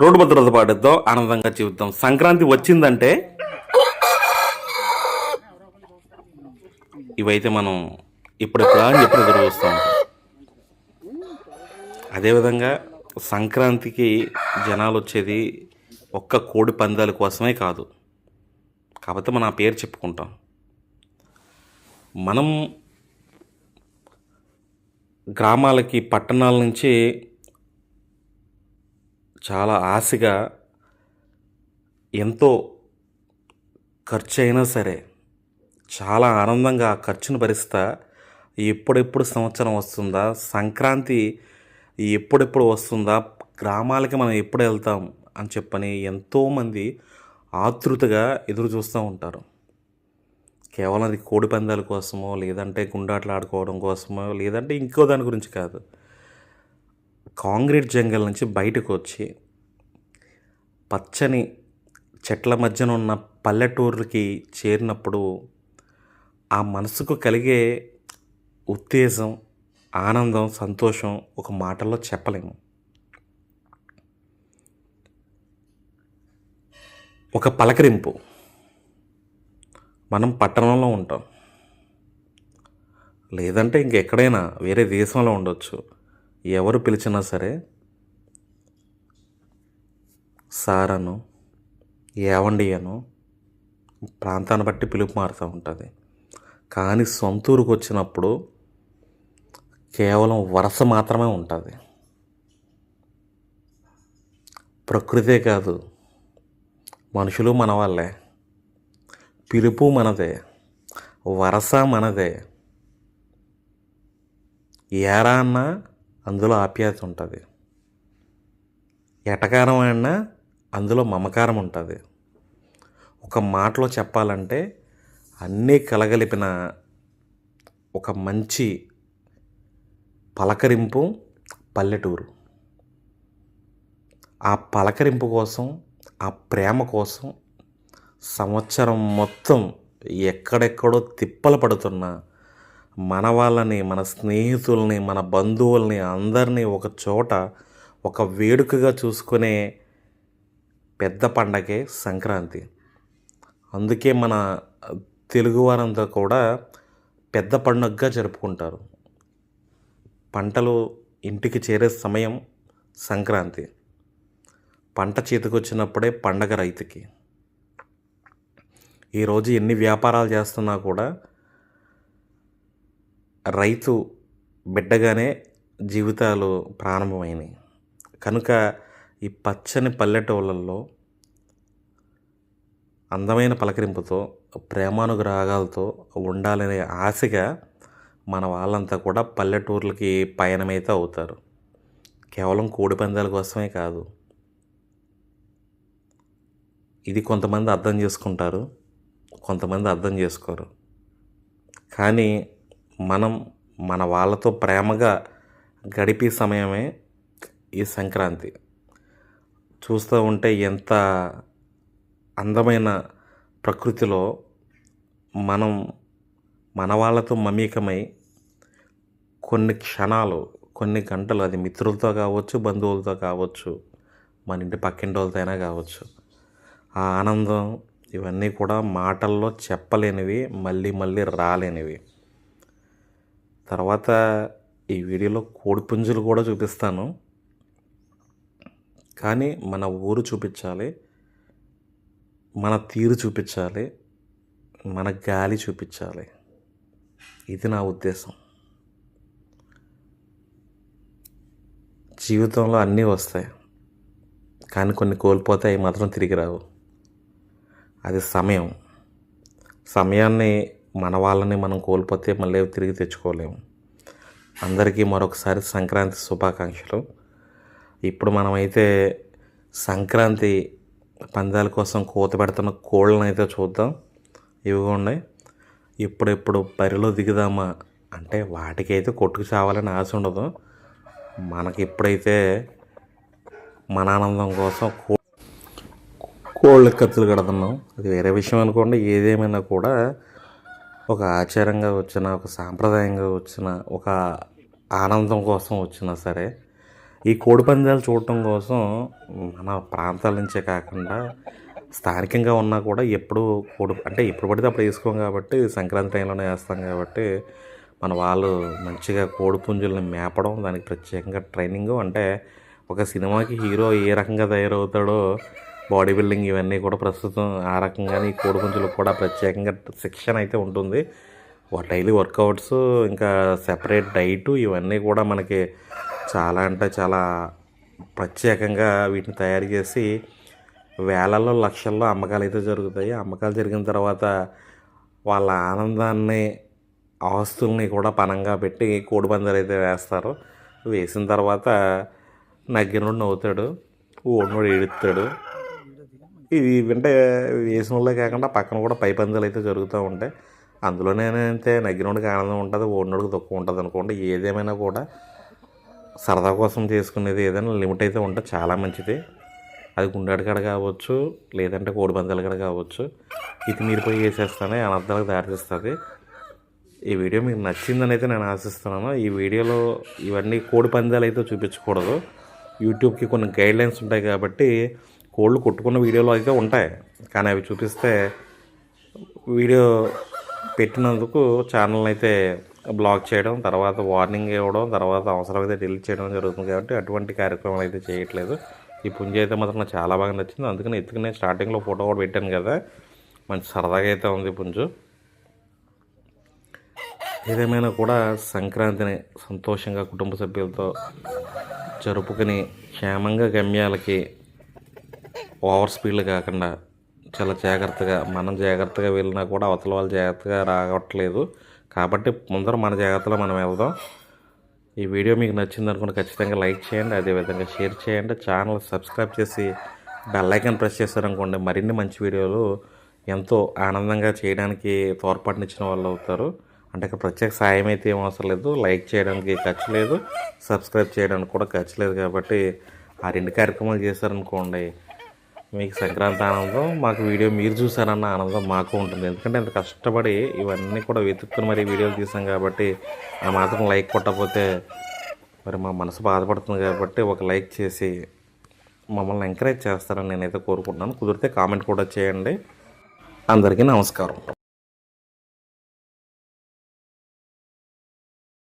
Road భద్రత పాటిద్దాం ఆనందంగా జీవిద్దాం. సంక్రాంతి వచ్చిందంటే ఇవైతే మనం ఇప్పుడెప్పుడా అని ఎప్పుడు ఎదురు చూస్తాం అదేవిధంగా సంక్రాంతికి జనాలు వచ్చేది ఒక్క కోడి పందాల కోసమే కాదు. కాకపోతే మనం ఆ పేరు చెప్పుకుంటాం. మనం గ్రామాలకి పట్టణాల నుంచి చాలా ఆశగా ఎంతో ఖర్చు అయినా సరే చాలా ఆనందంగా ఆ ఖర్చును భరిస్తా ఎప్పుడెప్పుడు సంవత్సరం వస్తుందా? సంక్రాంతి ఎప్పుడెప్పుడు వస్తుందా? గ్రామాలకి మనం ఎప్పుడు వెళ్తాం? అని చెప్పని ఎంతోమంది ఆతృతగా ఎదురు చూస్తూ ఉంటారు. కేవలం అది కోడి పందాల కోసమో లేదంటే గుండాట్లు ఆడుకోవడం కోసమో లేదంటే ఇంకో దాని గురించి కాదు. కాంక్రీట్ జంగల్ నుంచి బయటకు వచ్చి పచ్చని చెట్ల మధ్యన ఉన్న పల్లెటూరుకి చేరినప్పుడు ఆ మనసుకు కలిగే ఉత్తేజం ఆనందం సంతోషం ఒక మాటలో చెప్పలేము. ఒక పలకరింపు. మనం పట్టణంలో ఉంటాం. లేదంటే ఇంకెక్కడైనా వేరే దేశంలో ఉండొచ్చు. ఎవరు పిలిచినా సరే సార్ అను ఏవండి అను ప్రాంతాన్ని బట్టి పిలుపు మారుతూ ఉంటుంది. కానీ సొంత వచ్చినప్పుడు కేవలం వరస మాత్రమే ఉంటుంది. ప్రకృతే కాదు మనుషులు మన వాళ్ళే పిలుపు మనదే వరస మనదే. ఏరా అన్న అందులో ఆప్యాయత ఉంటుంది. ఎటకారం అయినా అందులో మమకారం ఉంటుంది. ఒక మాటలో చెప్పాలంటే అన్నీ కలగలిపిన ఒక మంచి పలకరింపు పల్లెటూరు. ఆ పలకరింపు కోసం ఆ ప్రేమ కోసం సంవత్సరం మొత్తం ఎక్కడెక్కడో తిప్పలు పడుతున్న మన వాళ్ళని మన స్నేహితుల్ని మన బంధువుల్ని అందరినీ ఒక చోట ఒక వేడుకగా చూసుకునే పెద్ద పండగే సంక్రాంతి. అందుకే మన తెలుగువారంతా కూడా పెద్ద పండుగగా జరుపుకుంటారు. పంటలు ఇంటికి చేరే సమయం సంక్రాంతి. పంట చేతికొచ్చినప్పుడే పండగ రైతుకి. ఈరోజు ఎన్ని వ్యాపారాలు చేస్తున్నా కూడా రైతు బిడ్డగానే జీవితాలు ప్రారంభమైనవి కనుక ఈ పచ్చని పల్లెటూళ్ళల్లో అందమైన పలకరింపుతో ప్రేమానురాగాలతో ఉండాలనే ఆశగా మన వాళ్ళంతా కూడా పల్లెటూర్లకి పయనమైతే అవుతారు. కేవలం కోడి పందాల కోసమే కాదు. ఇది కొంతమంది అర్థం చేసుకుంటారు కొంతమంది అర్థం చేసుకోరు. కానీ మనం మన వాళ్ళతో ప్రేమగా గడిపే సమయమే ఈ సంక్రాంతి. చూస్తూ ఉంటే ఎంత అందమైన ప్రకృతిలో మనం మన వాళ్ళతో మమేకమై కొన్ని క్షణాలు కొన్ని గంటలు అది మిత్రులతో కావచ్చు బంధువులతో కావచ్చు మన ఇంటి పక్కింటి వాళ్ళతో అయినా కావచ్చు ఆ ఆనందం ఇవన్నీ కూడా మాటల్లో చెప్పలేనివి మళ్ళీ మళ్ళీ రాలేనివి. తర్వాత ఈ వీడియోలో కోడిపుంజులు కూడా చూపిస్తాను. కానీ మన ఊరు చూపించాలి మన తీరు చూపించాలి మన గాలి చూపించాలి. ఇది నా ఉద్దేశం. జీవితంలో అన్నీ వస్తాయి కానీ కొన్ని కోల్పోతే అవి మాత్రం తిరిగి రావు. అది సమయం. సమయాన్ని మన వాళ్ళని మనం కోల్పోతే మళ్ళీ తిరిగి తెచ్చుకోలేము. అందరికీ మరొకసారి సంక్రాంతి శుభాకాంక్షలు. ఇప్పుడు మనమైతే సంక్రాంతి పందాల కోసం కోత పెడుతున్న కోళ్ళని అయితే చూద్దాం. ఇవిగోండి ఇప్పుడెప్పుడు బరిలో దిగుదామా అంటే వాటికైతే కొట్టుకు చావాలని ఆశ ఉండదు. మనకి ఇప్పుడైతే మన ఆనందం కోసం కో కోళ్ళ కత్తులు కడుతున్నాం. అది వేరే విషయం అనుకోండి. ఏదేమైనా కూడా ఒక ఆచారంగా వచ్చిన ఒక సాంప్రదాయంగా వచ్చిన ఒక ఆనందం కోసం వచ్చినా సరే ఈ కోడి పందాలు చూడటం కోసం మన ప్రాంతాల నుంచే కాకుండా స్థానికంగా ఉన్నా కూడా ఎప్పుడు కోడి అంటే ఎప్పుడు పడితే అప్పుడు వేసుకోం కాబట్టి సంక్రాంతి టైంలోనే వేస్తాం కాబట్టి మన వాళ్ళు మంచిగా కోడి పుంజుల్ని మేపడం దానికి ప్రత్యేకంగా ట్రైనింగ్ అంటే ఒక సినిమాకి హీరో ఏ రకంగా తయారవుతాడో బాడీ బిల్డింగ్ ఇవన్నీ కూడా ప్రస్తుతం ఆ రకంగానే ఈ కోడి కూడా ప్రత్యేకంగా శిక్షణ అయితే ఉంటుంది. డైలీ వర్కౌట్స్ ఇంకా సెపరేట్ డైట్ ఇవన్నీ కూడా మనకి చాలా అంటే చాలా ప్రత్యేకంగా వీటిని తయారు చేసి వేలల్లో లక్షల్లో అమ్మకాలు అయితే జరుగుతాయి. అమ్మకాలు జరిగిన తర్వాత వాళ్ళ ఆనందాన్ని ఆస్తుల్ని కూడా పనంగా పెట్టి కోడిపందాలు అయితే వేస్తారు. వేసిన తర్వాత నగ్గినోడు నవ్వుతాడు ఓడినోడు ఏడుతాడు ఇది వింటే వేసిన వాళ్ళే కాకుండా పక్కన కూడా పై పందాలు అయితే జరుగుతూ ఉంటాయి. అందులోనే నగ్గినోడికి ఆనందం ఉంటుంది ఓడినోడికి దుఃఖం ఉంటుంది అనుకోండి. ఏదేమైనా కూడా సరదా కోసం చేసుకునేది ఏదైనా లిమిట్ అయితే ఉంటే చాలా మంచిది. అది గుండెడు కాడ కావచ్చు లేదంటే కోడి పందాలు కాడ కావచ్చు. ఇది మీరు పోయి వేసేస్తానే అనర్థాలకు దారితీస్తుంది. ఈ వీడియో మీకు నచ్చిందని అయితే నేను ఆశిస్తున్నాను. ఈ వీడియోలో ఇవన్నీ కోడి పందాలు అయితే చూపించకూడదు. యూట్యూబ్కి కొన్ని గైడ్ లైన్స్ ఉంటాయి కాబట్టి కోళ్ళు కొట్టుకున్న వీడియోలు అయితే ఉంటాయి. కానీ అవి చూపిస్తే వీడియో పెట్టినందుకు ఛానల్ అయితే బ్లాక్ చేయడం తర్వాత వార్నింగ్ ఇవ్వడం తర్వాత అవసరమైతే డిలీట్ చేయడం జరుగుతుంది కాబట్టి అటువంటి కార్యక్రమాలు అయితే చేయట్లేదు. ఈ పుంజ అయితే మాత్రం నాకు చాలా బాగా నచ్చింది. అందుకని ఎత్తుకునే స్టార్టింగ్లో ఫోటో కూడా పెట్టాను కదా. మంచి సరదాగా అయితే ఉంది పుంజు. ఏదేమైనా కూడా సంక్రాంతిని సంతోషంగా కుటుంబ సభ్యులతో జరుపుకుని క్షేమంగా గమ్యాలకి ఓవర్ స్పీడ్లు కాకుండా చాలా జాగ్రత్తగా మనం జాగ్రత్తగా వెళ్ళినా కూడా అవతల వాళ్ళు జాగ్రత్తగా రావట్లేదు. కాబట్టి ముందర మన జాగ్రత్తలో మనం వెళ్దాం. ఈ వీడియో మీకు నచ్చింది అనుకుంటే ఖచ్చితంగా లైక్ చేయండి అదేవిధంగా షేర్ చేయండి. ఛానల్ సబ్స్క్రైబ్ చేసి బెల్ ఐకాన్ ప్రెస్ చేశారనుకోండి మరిన్ని మంచి వీడియోలు ఎంతో ఆనందంగా చేయడానికి తోడ్పాటునిచ్చిన వాళ్ళు అవుతారు. అంటే ఇక్కడ ప్రత్యేక సాయం అయితే ఏం అవసరం లేదు. లైక్ చేయడానికి ఖర్చు లేదు. సబ్స్క్రైబ్ చేయడానికి కూడా ఖర్చు లేదు కాబట్టి ఆ రెండు కార్యక్రమాలు చేశారనుకోండి మీకు సంక్రాంతి ఆనందం మాకు వీడియో మీరు చూసారన్న ఆనందం మాకు ఉంటుంది. ఎందుకంటే ఇంత కష్టపడి ఇవన్నీ కూడా వెతుక్కుని మరి వీడియోలు తీసాం కాబట్టి ఆ మాత్రం లైక్ కొట్టకపోతే మరి మా మనసు బాధపడుతుంది కాబట్టి ఒక లైక్ చేసి మమ్మల్ని ఎంకరేజ్ చేస్తారని నేనైతే కోరుకుంటున్నాను. కుదిరితే కామెంట్ కూడా చేయండి. అందరికీ నమస్కారం.